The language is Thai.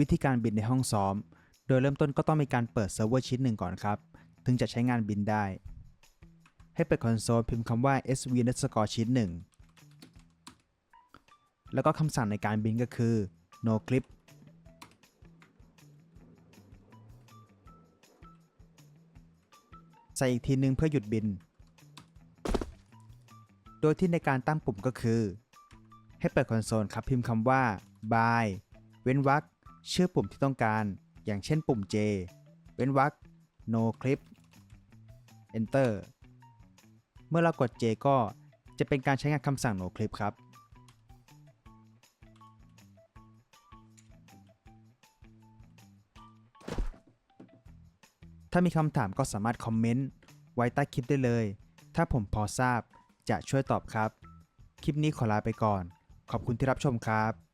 วิธีการบินในห้องซ้อม โดยเริ่มต้นก็ต้องมีการเปิดเซิร์ฟเวอร์ชิ้นหนึ่งก่อนครับ ถึงจะใช้งานบินได้ ให้เปิดคอนโซลพิมพ์คำว่า sv underscore ชิ้นหนึ่งแล้วก็คำสั่งในการบินก็คือ no clip ใส่อีกทีนึงเพื่อหยุดบิน โดยที่ในการตั้งปุ่มก็คือ ให้เปิดคอนโซลครับพิมพ์คำว่า by เว้นวรรค ชื่อปุ่มที่ต้องการ อย่างเช่นปุ่ม J เว้นวรรค no clip enter เมื่อเรากด J ก็จะเป็นการใช้งานคำสั่ง no clip ครับ ถ้ามีคำถามก็สามารถคอมเมนต์ไว้ใต้คลิปได้เลย ถ้าผมพอทราบจะช่วยตอบครับ คลิปนี้ขอลาไปก่อน ขอบคุณที่รับชมครับ